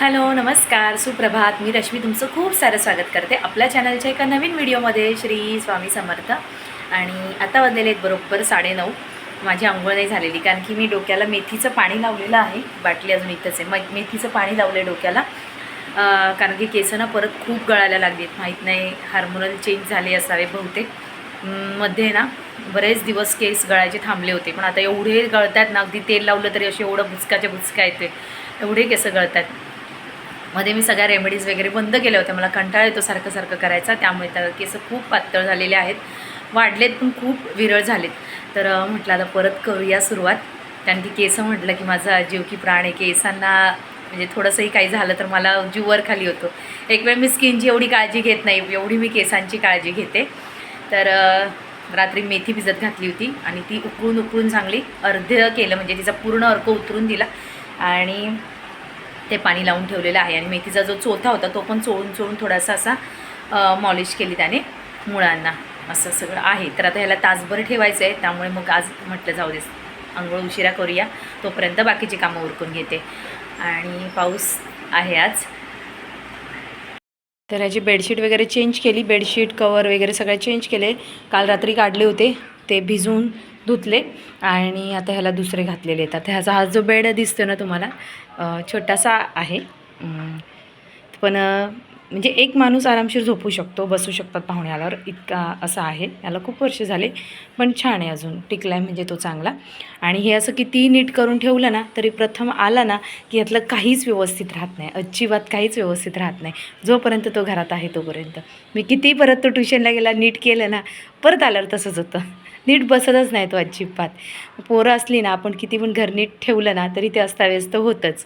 Hello नमस्कार. सुप्रभात. मी रश्मी तुमचं खूप सारं स्वागत करते आपल्या चॅनलच्या एका नवीन व्हिडिओमध्ये. श्री स्वामी समर्थ. आणि आता वाजलेले आहेत बरोबर साडेनऊ. माझी आंघोळ नाही झालेली कारण की मी डोक्याला मेथीचं पाणी लावलेलं आहे. बाटली अजून इथंच आहे. मग मेथीचं पाणी लावलं आहे डोक्याला कारण की केसं ना परत खूप गळायला लागलीत माहीत नाही हार्मोनल चेंज झाले असावे बहुतेक. मध्ये ना बरेच दिवस केस गळायचे थांबले होते. पण आता एवढे गळतात ना अगदी तेल लावलं तरी असे एवढं बुचकाच्या भुसका येते एवढे केस गळतात मध्ये मी सगळ्या रेमेडीज वगैरे बंद केल्या होत्या. मला कंटाळा येतो सारखं सारखं करायचा. त्यामुळे त्या केस खूप पातळ झालेले आहेत. वाढलेत पण खूप विरळ झालेत. तर म्हटलं आता परत करूया सुरुवात. कारण की केस म्हटलं की माझा जीव की प्राण आहे. केसांना म्हणजे थोडंसंही काही झालं तर मला जीव खाली होतो. एक वेळ मी स्किनची एवढी काळजी घेत नाही. एवढी मी केसांची काळजी घेते. तर रात्री मेथी भिजत घातली होती आणि ती उकळून उकळून चांगली अर्ध केलं. म्हणजे तिचा पूर्ण अर्क उतरून दिला. आणि ते पाणी लावून ठेवलेलं आहे. आणि मेथीचा जो चोथा होता तो पण चोळून चोळून थोडासा असा मॉलिश केली त्याने मुळांना. असं सगळं आहे. तर आता ह्याला तासभर ठेवायचं आहे त्यामुळे मग आज म्हटलं जाऊ दे आंघोळ उशिरा करूया. तोपर्यंत बाकीची कामं उरकून घेते. आणि पाऊस आहे आज. तर ह्याची बेडशीट वगैरे चेंज केली. बेडशीट कवर वगैरे सगळे चेंज केले. काल रात्री काढले होते. ते भिजवून धुतले. आणि आता ह्याला दुसरे घातलेले आहेत. आता ह्याचा हा जो बेड दिसतो ना तुम्हाला छोटासा आहे. पण म्हणजे एक माणूस आरामशीर झोपू शकतो बसू शकतात पाहुणे आल्यावर इतका असा आहे. याला खूप वर्ष झाले पण छान आहे अजून. टिकला आहे म्हणजे तो चांगला. आणि हे असं कितीही नीट करून ठेवलं ना तरी प्रथम आला ना की यातलं काहीच व्यवस्थित राहत नाही. अजिबात काहीच व्यवस्थित राहत नाही. जोपर्यंत तो घरात आहे तोपर्यंत. मी कितीही परत तो ट्युशनला गेला नीट केलं ना परत आल्यावर तसंच होतं. नीट बसतच नाही तो हो अजिबात. पोरं असली ना आपण किती पण घर नीट ठेवलं ना तरी ते अस्ताव्यस्त होतंच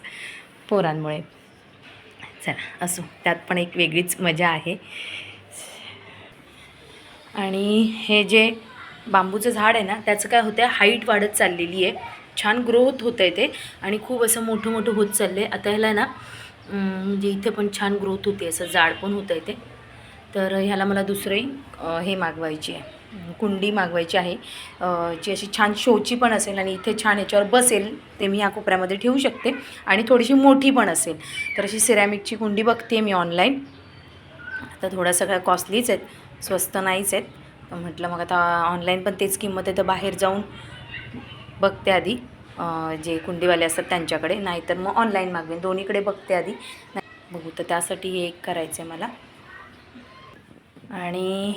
पोरांमुळे. चला असो. त्यात पण एक वेगळीच मजा आहे. आणि हे जे बांबूचं झाड आहे ना त्याचं काय होतं हाईट वाढत चाललेली आहे. छान ग्रोथ होतं आहे ते. आणि खूप असं मोठं मोठं होत चाललं आहे आता ह्याला ना म्हणजे इथे पण छान ग्रोथ होते. असं जाड पण होतं आहे ते. तर ह्याला मला दुसरंही हे मागवायची आहे. कुंडी मागवायची आहे. जी अशी छान शोची पण असेल आणि इथे छान याच्यावर बसेल ते मी ह्या कोपऱ्यामध्ये ठेवू शकते. आणि थोडीशी मोठी पण असेल. तर अशी सिरॅमिकची कुंडी बघते मी ऑनलाईन. आता थोड्या सगळ्या कॉस्टलीच आहेत स्वस्त नाहीच आहेत. म्हटलं मग आता ऑनलाईन पण तेच किंमत आहे तर बाहेर जाऊन बघते आधी. जे कुंडीवाले असतात त्यांच्याकडे नाहीतर मग ऑनलाईन मागवेन. दोन्हीकडे बघते आधी. नाही बघू तर त्यासाठी हे एक करायचं आहे मला. आणि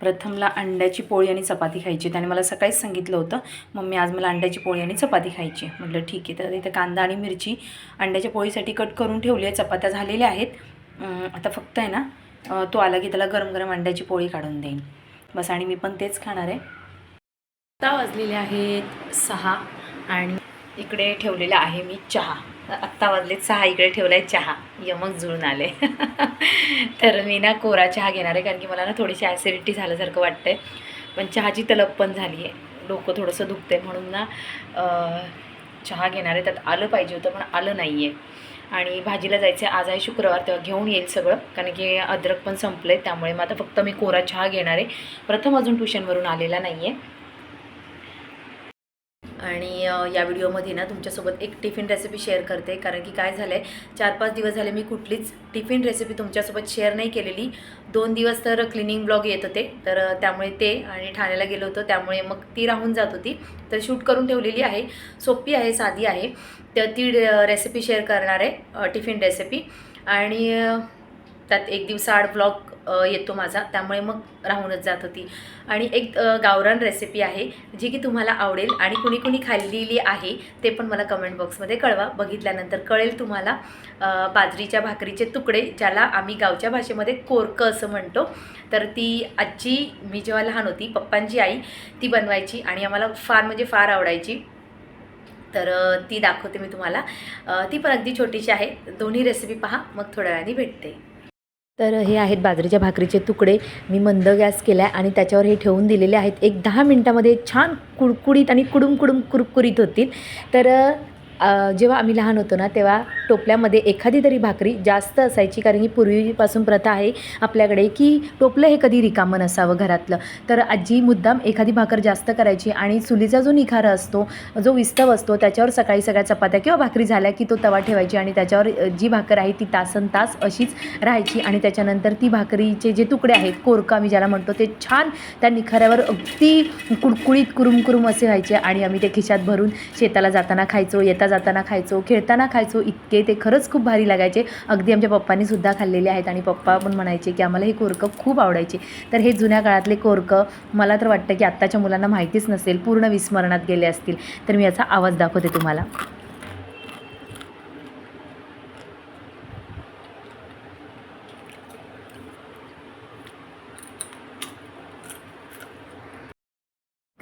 प्रथमला अंड्याची पोळी आणि चपाती खायची. त्याने मला सकाळीच सांगितलं होतं मम्मी आज मला अंड्याची पोळी आणि चपाती खायची आहे. म्हटलं ठीक आहे. तर इथे कांदा आणि मिरची अंड्याच्या पोळीसाठी कट करून ठेवली आहे चपात्या झालेल्या आहेत. आता फक्त आहे ना तो आला की त्याला गरम गरम अंड्याची पोळी काढून देईन. बस आणि मी पण तेच खाणार आहे. आता वाजलेले आहेत सहा आणि इकडे ठेवलेला आहे मी चहा. आत्ता वाजलेत सहा इकडे ठेवला आहे चहा. यमक जुळून आले. तर मी ना कोरा चहा घेणार आहे कारण की मला ना थोडीशी ॲसिडिटी झाल्यासारखं वाटतं आहे पण चहाची तलब पण झाली आहे. डोकं थोडंसं दुखतं आहे म्हणून ना चहा घेणार आहे. त्यात आलं पाहिजे होतं पण आलं नाही आहे आणि भाजीला जायचं आहे आज आहे शुक्रवार तेव्हा घेऊन येईल सगळं. कारण की अद्रक पण संपलं आहे त्यामुळे मग आता फक्त मी कोरा चहा घेणार आहे. प्रथम अजून ट्युशनवरून आलेला नाही आहे आणि या व्हिडिओमध्ये ना तुमच्यासोबत एक टिफिन रेसिपी शेअर करते. कारण की काय झालं आहे चार पाच दिवस झाले मी कुठलीच टिफिन रेसिपी तुमच्यासोबत शेअर नाही केलेली. दोन दिवस तर क्लिनिंग ब्लॉग येत होते. तर त्यामुळे ते आणि ठाण्याला गेलो होतो. त्यामुळे मग ती राहून जात होती. तर शूट करून ठेवलेली आहे. सोपी आहे साधी आहे. तर ती रेसिपी शेअर करणार आहे टिफिन रेसिपी. आणि त्यात एक दिवसाआड ब्लॉग येतो माझा. त्यामुळे मग राहूनच जात होती. आणि एक गावरान रेसिपी आहे जी की तुम्हाला आवडेल आणि कुणी कुणी खाल्लेली आहे ते पण मला कमेंट बॉक्समध्ये कळवा. बघितल्यानंतर कळेल तुम्हाला बाजरीच्या भाकरीचे तुकडे ज्याला आम्ही गावच्या भाषेमध्ये कोरकं असं म्हणतो. तर ती आजी मी जेव्हा लहान होती पप्पांची आई ती बनवायची आणि आम्हाला फार म्हणजे फार आवडायची. तर ती दाखवते मी तुम्हाला. ती पण अगदी छोटीशी आहे. दोन्ही रेसिपी पहा मग थोड्या वेळाने भेटते. तर हे आहेत बाजरीच्या भाकरीचे तुकडे. मी मंद गॅस केला आहे आणि त्याच्यावर हे ठेवून दिलेले आहेत. एक दहा मिनटामध्ये छान कुडकुडीत आणि कुडुम कुडुम कुरकुरीत होतील. तर जेव्हा आम्ही लहान होतो ना तेव्हा टोपल्यामध्ये एखादी तरी भाकरी जास्त असायची कारण की पूर्वीपासून प्रथा आहे आपल्याकडे की टोपलं हे कधी रिकामं नसावं घरातलं. तर आजी मुद्दाम एखादी भाकर जास्त करायची आणि चुलीचा जो निखारा असतो जो विस्तव असतो त्याच्यावर सकाळी सगळ्या चपात्या किंवा भाकरी झाल्या की तो तवा ठेवायची आणि त्याच्यावर जी भाकर आहे ती तासन तास अशीच राहायची आणि त्याच्यानंतर ती भाकरीचे जे तुकडे आहेत कोरका आम्ही ज्याला म्हणतो ते छान त्या निखाऱ्यावर अगदी कुडकुळीत कुरुम कुरुम असे व्हायचे आणि आम्ही ते खिशात भरून शेताला जाताना खायचो येतात येता जाताना खायचो खेळताना खायचो इतके ते खरंच खूप भारी लागायचे. अगदी आमच्या पप्पांनी सुद्धा खाल्लेले आहेत आणि पप्पा पण म्हणायचे की आम्हाला हे कोरकं खूप आवडायचे. तर हे जुन्या काळातले कोरकं मला तर वाटतं की आत्ताच्या मुलांना माहितीच नसेल पूर्ण विस्मरणात गेले असतील. तर मी याचा आवाज दाखवते तुम्हाला.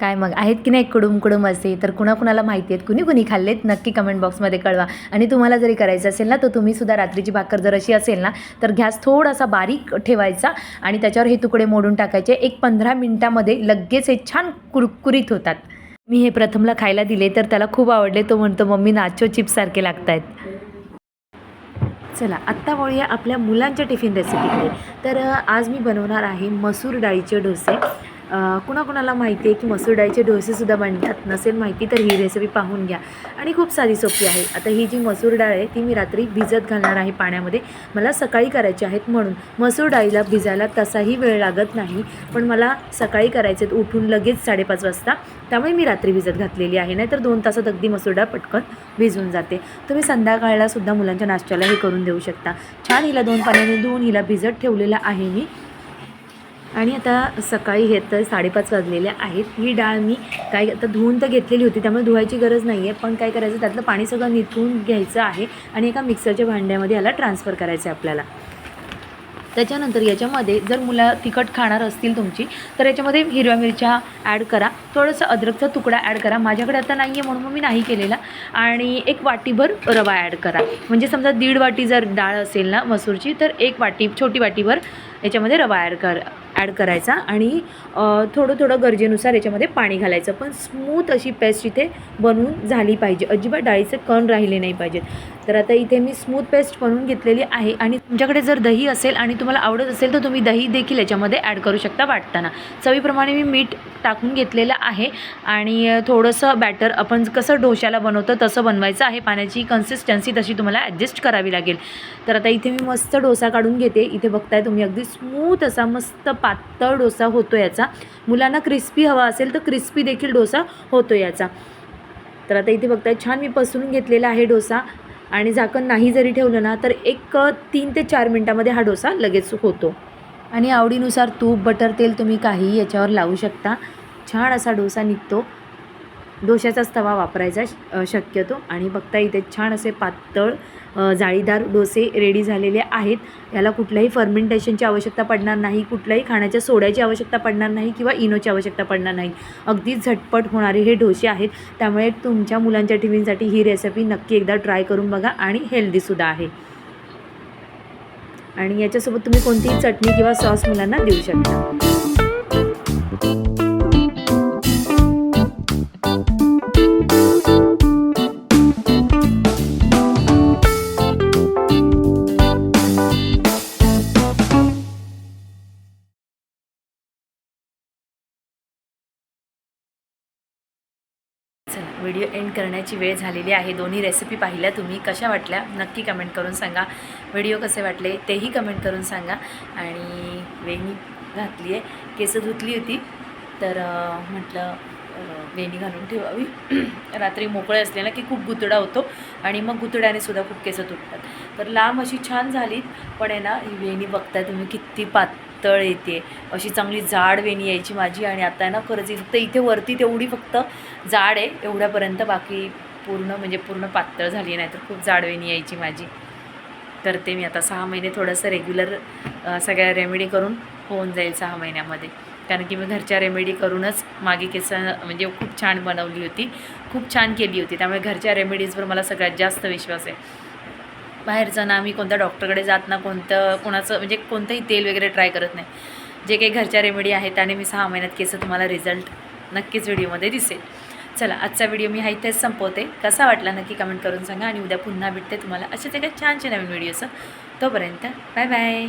काय मग? आहेत की नाही कुडुम कुडुम असे? तर कुणाकुणाला माहिती आहेत? कुणी कुणी खाल्लेत? नक्की कमेंट बॉक्समध्ये कळवा. आणि तुम्हाला जरी करायचं असेल ना तर तुम्हीसुद्धा रात्रीची भाकर जर अशी असेल ना तर गॅस थोडासा बारीक ठेवायचा आणि त्याच्यावर हे तुकडे मोडून टाकायचे. एक पंधरा मिनटामध्ये लगेच हे छान कुरकुरीत होतात. मी हे प्रथमला खायला दिले तर त्याला खूप आवडले. तो म्हणतो मम्मी नाचो चिप्ससारखे लागत आहेत चला आत्ता वळूया आपल्या मुलांच्या टिफिन रेसिपीकडे तर आज मी बनवणार आहे मसूर डाळीचे डोसे. कुणाकुणाला माहिती आहे की मसूर डाळीचे डोसेसुद्धा बनतात? नसेल माहिती तर ही रेसिपी पाहून घ्या. आणि खूप साधी सोपी आहे. आता ही जी मसूर डाळ आहे ती मी रात्री भिजत घालणार आहे पाण्यामध्ये. मला सकाळी करायची आहेत म्हणून. मसूर डाळीला भिजायला तसाही वेळ लागत नाही पण मला सकाळी करायचे आहेत उठून लगेच साडेपाच वाजता. त्यामुळे मी रात्री भिजत घातलेली आहे. नाहीतर दोन तासात अगदी मसूर डाळ पटकन भिजून जाते. तुम्ही संध्याकाळला सुद्धा मुलांच्या नाश्त्याला हे करून देऊ शकता. छान हिला दोन पाण्याने धुवून हिला भिजत ठेवलेलं आहे मी. आणि आता सकाळी हे तर साडेपाच वाजलेले आहेत. ही डाळ मी काय आता धुवून तर घेतलेली होती त्यामुळे धुवायची गरज नाही आहे पण काय करायचं त्यातलं पाणी सगळं निथून घ्यायचं आहे आणि एका मिक्सरच्या भांड्यामध्ये याला ट्रान्सफर करायचं आहे आपल्याला. त्याच्यानंतर याच्यामध्ये जर मुलं तिखट खाणार असतील तुमची तर याच्यामध्ये हिरव्या मिरच्या ॲड करा. थोडंसं अद्रकचा तुकडा ॲड करा. माझ्याकडे आता नाही आहे म्हणून मग मी नाही केलेला. आणि एक वाटीभर रवा ॲड करा. म्हणजे समजा दीड वाटी जर डाळ असेल ना मसूरची तर एक वाटी छोटी वाटीभर याच्यामध्ये रवा ॲड करा. ॲड करायचा आणि थोडं थोडं गरजेनुसार याच्यामध्ये पाणी घालायचं. पण स्मूथ अशी पेस्ट इथे बनवून झाली पाहिजे. अजिबात डाळीचे कण राहिले नाही पाहिजेत. तर आता इथे मी स्मूथ पेस्ट बनवून घेतलेली आहे आणि तुमच्याकडे जर दही असेल आणि तुम्हाला आवडत असेल तर तुम्ही दही देखील याच्यामध्ये ॲड करू शकता वाटताना. चवीप्रमाणे मी मीठ टाकून घेतलेलं आहे आणि थोडंसं बॅटर आपण कसं ढोशाला बनवतो तसं बनवायचं आहे. पाण्याची कन्सिस्टन्सी तशी तुम्हाला ॲडजस्ट करावी लागेल. तर आता इथे मी मस्त डोसा काढून घेते. इथे बघताय तुम्ही अगदी स्मूथ असा मस्त पातळ डोसा होतो याचा. मुलांना क्रिस्पी हवा असेल तर क्रिस्पी देखील डोसा होतो याचा. तर आता इथे बघताय छान मी पसरून घेतलेला आहे डोसा. आणि झाकण नाही जरी ठेवलं ना तर एक तीन ते चार मिनटामध्ये हा डोसा लगेच होतो. आणि आवडीनुसार तूप बटर तेल तुम्ही काही याच्यावर लावू शकता. छान असा डोसा निघतो. डोशाचाच तवा वापरायचा श- शक्यतो. आणि बघता इथे छान असे पातळ जाळीदार डोसे रेडी झालेले आहेत. याला कुठल्याही फर्मेंटेशनची आवश्यकता पडणार नाही कुठल्याही खाण्याच्या सोड्याची आवश्यकता पडणार नाही किंवा इनोची आवश्यकता पडणार नाही. अगदी झटपट होणारे हे डोसे आहेत. त्यामुळे तुमच्या मुलांच्या टिफिनसाठी ही रेसिपी नक्की एकदा ट्राय करून बघा आणि हेल्दीसुद्धा आहे. आणि याच्यासोबत तुम्ही कोणतीही चटणी किंवा सॉस मुलांना देऊ शकता. व्हिडिओ एंड करण्याची वेळ झालेली आहे. दोन्ही रेसिपी पाहिल्या तुम्ही. कशा वाटल्या? नक्की कमेंट करून सांगा. व्हिडिओ कसे वाटले? तेही कमेंट करून सांगा. आणि वेणी घातली आहे केसं धुतली होती. तर म्हटलं वेणी घालून ठेवावी. रात्री मोकळे असले ना की खूप गुतडा होतो आणि मग गुतड्याने सुद्धा खूप केसं तुटतात. तर लांब अशी छान झाली पण आहे ना ही वेणी बघताय तुम्ही किती पात तळ येते. अशी चांगली जाड वेणी यायची माझी आणि आता आहे ना खरंच फक्त इथे वरती तेवढी फक्त जाड आहे एवढ्यापर्यंत बाकी पूर्ण म्हणजे पूर्ण पातळ झाली नाही तर खूप जाड वेणी यायची माझी. करते मी आता सहा महिने थोडंसं रेग्युलर सगळ्या रेमेडी करून होऊन जाईल सहा महिन्यामध्ये. कारण की मी घरच्या रेमेडी करूनच मागे केस म्हणजे खूप छान बनवली होती. खूप छान केली होती. त्यामुळे घरच्या रेमेडीजवर मला सगळ्यात जास्त विश्वास आहे. बाहेरचं ना मी कोणत्या डॉक्टरकडे जात ना कोणतं कोणाचं म्हणजे कोणतंही तेल वगैरे ट्राय करत नाही. जे काही घरच्या रेमेडी आहेत त्याने मी सहा महिन्यात केसं तुम्हाला रिझल्ट नक्कीच व्हिडिओमध्ये दिसेल. चला आजचा व्हिडिओ मी हा इथेच संपवते. कसा वाटला नक्की कमेंट करून सांगा आणि उद्या पुन्हा भेटते तुम्हाला असेच एका छानशे नवीन व्हिडिओचं तोपर्यंत बाय बाय